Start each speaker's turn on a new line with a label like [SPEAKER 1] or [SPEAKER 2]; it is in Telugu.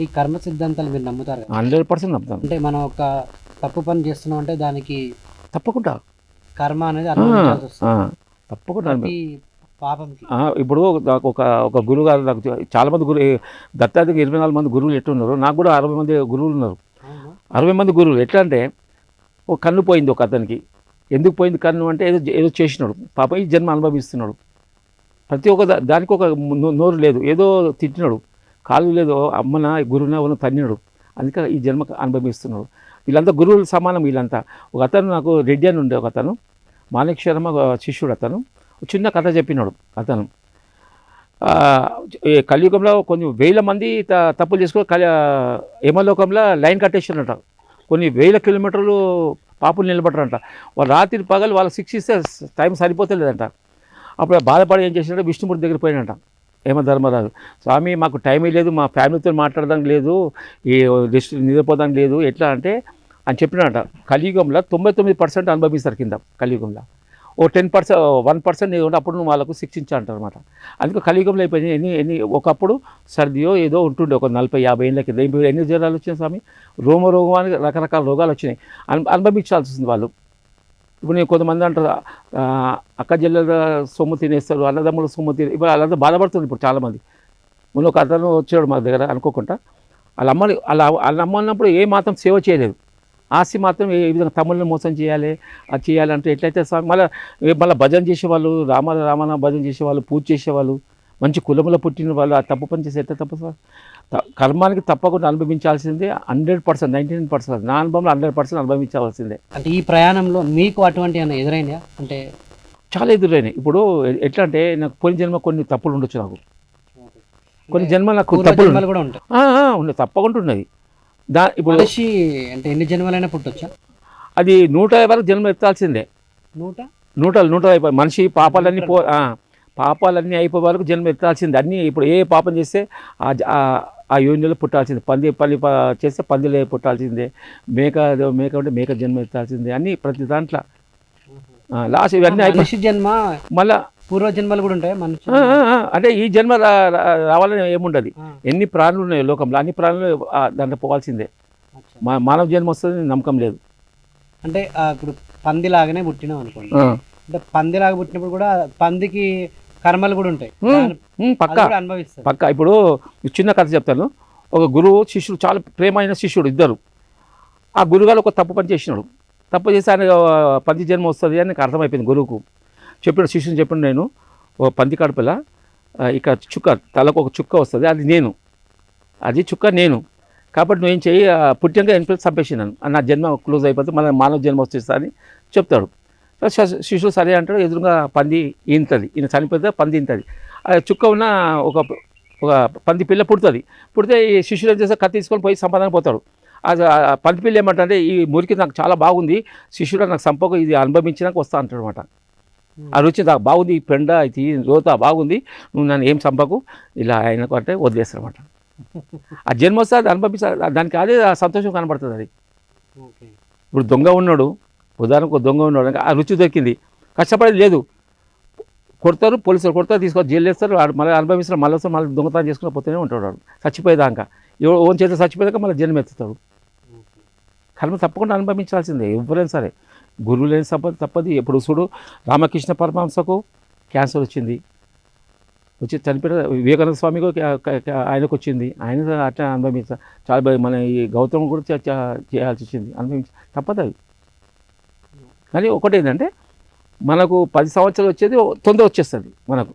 [SPEAKER 1] ఈ కర్మ సిద్ధాంతాలు మీరు నమ్ముతారు
[SPEAKER 2] హండ్రెడ్ పర్సెంట్ నమ్ముతాను
[SPEAKER 1] అంటే మనం ఒక తప్పు పని చేస్తున్నాం అంటే దానికి
[SPEAKER 2] తప్పకుండా.
[SPEAKER 1] కర్మ అనేది అనుభవించాల్సి వస్తుంది
[SPEAKER 2] ఆ, తప్పకుండా. అనుభవి-
[SPEAKER 1] ప్రతి పాపంకి.
[SPEAKER 2] ఆ, ఇప్పుడు నాకు ఒక ఒక గురువు గారు నాకు చాలా మంది గురు దత్తాదికి ఇరవై నాలుగు మంది గురువులు ఎట్లా ఉన్నారు నాకు కూడా అరవై మంది గురువులు ఉన్నారు.
[SPEAKER 1] అవునా?
[SPEAKER 2] అరవై మంది గురువులు. ఎట్లా అంటే ఒక కన్ను పోయింది ఒక అతనికి. ఎందుకు పోయింది కన్ను అంటే ఏదో ఏదో చేసినాడు. పాప ఈ జన్మ అనుభవిస్తున్నాడు. ప్రతి ఒక్క దా- దానికి ఒక నో- నోరు లేదు. ఏదో తిట్టినాడు. కాలు లేదు అమ్మన గురువున ఉన్న తన్నాడు అందుకే ఈ జన్మ అనుభవిస్తున్నాడు. వీళ్ళంతా గురువులు సమానం వీళ్ళంతా. ఒక అతను నాకు రెడ్డి అని ఉండే ఒక అతను మాణిక్ శర్మ ఒక శిష్యుడు అతను చిన్న కథ చెప్పినాడు అతను. ఈ కలియుగంలో కొన్ని వేల మంది త- తప్పులు చేసుకుని కలి యమలోకంలో లైన్ కట్టేసినట కొన్ని వేల కిలోమీటర్లు పాపులు నిలబడరంట వాళ్ళు రాత్రి పగలు వాళ్ళకి శిక్షిస్తే టైం సరిపోతలేదంట. అప్పుడు బాధపడి ఏం చేసినట్టు విష్ణుమూర్తి దగ్గర పోయినట ధర్మరాజు స్వామి మాకు టైమే లేదు మా ఫ్యామిలీతో మాట్లాడడానికి లేదు ఈ రెస్ట్ నిద్రపోదానికి లేదు ఎట్లా అంటే అని చెప్పినట కలియుగంలో తొంభై తొమ్మిది పర్సెంట్ అనుభవిస్తారు కింద కలియుగంలో. ఓ టెన్ పర్సెంట్ వన్ పర్సెంట్ ఏదో ఉంటే అప్పుడు నువ్వు వాళ్ళకు శిక్షించాలంటారనమాట అందుకే కలియుగంలో అయిపోయింది. ఎన్ని ఎన్ని ఒకప్పుడు సర్దియో ఏదో ఉంటుండే ఒక నలభై యాభై ఏళ్ళ కింద. ఎన్ని జ్వరాలు వచ్చినాయి స్వామి? రోమ రోగానికి రకరకాల రోగాలు వచ్చినాయి. అను అనుభవించాల్సి వస్తుంది వాళ్ళు. ఇప్పుడు నేను కొంతమంది అంటారు అక్క చెల్లెల సొమ్ము తినేస్తారు అన్నదమ్ముల సొమ్ము తినే ఇప్పుడు వాళ్ళంతా బాధపడుతుంది ఇప్పుడు చాలామంది. మొన్న ఒక అతను వచ్చాడు మా దగ్గర అనుకోకుండా. వాళ్ళ అమ్మని వాళ్ళ వాళ్ళ అమ్మ అన్నప్పుడు ఏ మాత్రం సేవ చేయలేదు. ఆస్తి మాత్రం ఏ విధంగా తమ్ముళ్ళని మోసం చేయాలి అది చేయాలంటే ఎట్లయితే స్వామి మళ్ళీ మళ్ళీ భజన చేసేవాళ్ళు రామ రామాన భజన చేసేవాళ్ళు పూజ చేసేవాళ్ళు మంచి కులములో పుట్టిన వాళ్ళు ఆ తప్పు పని చేసి ఎట్లా తప్పు కర్మానికి తప్పకుండా అనుభవించాల్సిందే hundred percent ninety nine percent నా అనుభవంలో హండ్రెడ్ పర్సెంట్ అనుభవించాల్సిందే.
[SPEAKER 1] అంటే ఈ ప్రయాణంలో మీకు అటువంటి ఏమైనా ఎదురైందా? అంటే
[SPEAKER 2] చాలా ఎదురైనాయి. ఇప్పుడు ఎట్లా అంటే నాకు పోయిన జన్మ కొన్ని తప్పులు ఉండొచ్చు నాకు. కొన్ని జన్మ నాకు తప్పులు
[SPEAKER 1] జన్మలు కూడా ఉంటాయి.
[SPEAKER 2] తప్పకుండా ఉన్నది. దా ఇప్పుడు
[SPEAKER 1] మనిషి అంటే ఎన్ని జన్మలైనా పుట్టొచ్చా?
[SPEAKER 2] అది నూట వరకు జన్మ ఎత్తాల్సిందే.
[SPEAKER 1] నూట?
[SPEAKER 2] నూట నూట మనిషి పాపాలన్నీ పో పాపాలన్నీ అయిపోయే వరకు జన్మ ఎత్తాల్సిందే. అన్నీ ఇప్పుడు ఏ పాపం చేస్తే ఆ యోనిలో పుట్టాల్సిందే. పంది పల్లి చేస్తే పందిలో పుట్టాల్సిందే. మేక మేక ఉంటే మేక జన్మ ఎత్తాల్సిందే అన్నీ ప్రతి దాంట్లో. లాస్ట్ ఇవన్నీ అయిపోయి
[SPEAKER 1] జన్మ
[SPEAKER 2] మళ్ళా
[SPEAKER 1] పూర్వ జన్మలు కూడా ఉంటాయి? మనిషి
[SPEAKER 2] అంటే ఈ జన్మ రావాలని ఏముండదు. ఎన్ని ప్రాణులు ఉన్నాయి లోకంలో అన్ని ప్రాణులు దాంట్లో పోవాల్సిందే. మానవ జన్మ వస్తుంది నమ్మకం లేదు.
[SPEAKER 1] అంటే ఇప్పుడు పందిలాగానే పుట్టినాం అనుకోండి. అంటే పందిలాగా పుట్టినప్పుడు కూడా పందికి కర్మలు కూడా ఉంటాయి.
[SPEAKER 2] పక్కా.
[SPEAKER 1] అనుభవిస్తారు.
[SPEAKER 2] పక్క. ఇప్పుడు చిన్న కథ చెప్తాను. ఒక గురువు శిష్యుడు చాలా ప్రేమైన శిష్యుడు ఇద్దరు. ఆ గురుగారు ఒక తప్పు పని చేసినాడు. తప్పు చేసి ఆయన పంది జన్మ వస్తుంది అని నాకు అర్థమైపోయింది గురువుకు. చెప్పిన శిష్యుని చెప్పిన నేను. ఓ పంది కడుపుల ఇక్కడ చుక్క తలకు ఒక చుక్క వస్తుంది. అది నేను. అది చుక్క నేను. కాబట్టి నువ్వేం చేయి ఆ, పుట్టినాక ఎన్నికలు చంపేసినాను నా జన్మ క్లోజ్ అయిపోతే మన మానవ జన్మ వచ్చేస్తా అని చెప్తాడు. శిష్యుడు సరే అంటాడు ఎదురుగా పంది ఈంతది ఈయన చనిపోతే పంది ఇంతది ఆ చుక్క ఉన్న ఒక ఒక పంది పిల్ల పుడుతుంది. పుడితే ఈ శిష్యుడు ఏం చేస్తే కత్తి తీసుకొని పోయి సంపాదన పోతాడు. అది పంది పిల్ల ఏమంటే ఈ మురికి నాకు చాలా బాగుంది. శిష్యుడు నాకు సంపక ఇది అనుభవించినాక వస్తా అంటాడు అనమాట ఆ రుచి నాకు బాగుంది ఈ పెండ ఇది రోత బాగుంది. నువ్వు నన్ను ఏం చంపకు. ఇలా ఆయనకు అంటే వదిలేస్తారన్నమాట ఆ జన్మ వస్తే అది అనుభవిస్తా దానికి అదే సంతోషం కనబడుతుంది అది. ఇప్పుడు దొంగ ఉన్నాడు. ఉదాహరణకు ఒక దొంగ ఉన్నాడు ఆ రుచి దొరికింది. కష్టపడేది లేదు. కొడతారు పోలీసులు కొడతారు తీసుకొని జైలు వేస్తారు మళ్ళీ అనుభవిస్తారు మళ్ళీ వస్తారు మళ్ళీ దొంగతనం చేసుకుని పోతూనే ఉంటాడు వాడు. చచ్చిపోయేదాకా. ఓన్ చేత చచ్చిపోయాక మళ్ళీ జన్మ ఎత్తుతాడు కర్మ తప్పకుండా అనుభవించాల్సిందే ఎవరైనా సరే. గురువు లేని సంపద తప్పది. ఎప్పుడు చూడు రామకృష్ణ పరమహంసకు క్యాన్సర్ వచ్చింది. వచ్చి చనిపోయిన వివేకానంద స్వామికి ఆయనకు వచ్చింది. ఆయన అట్లా అనుభవించాలి చాలా మన ఈ గౌతమ్ కూడా చేయాల్సి వచ్చింది. అనుభవించ తప్పదు అది కానీ ఒకటి ఏంటంటే మనకు పది సంవత్సరాలు వచ్చేది తొందర వచ్చేస్తుంది మనకు.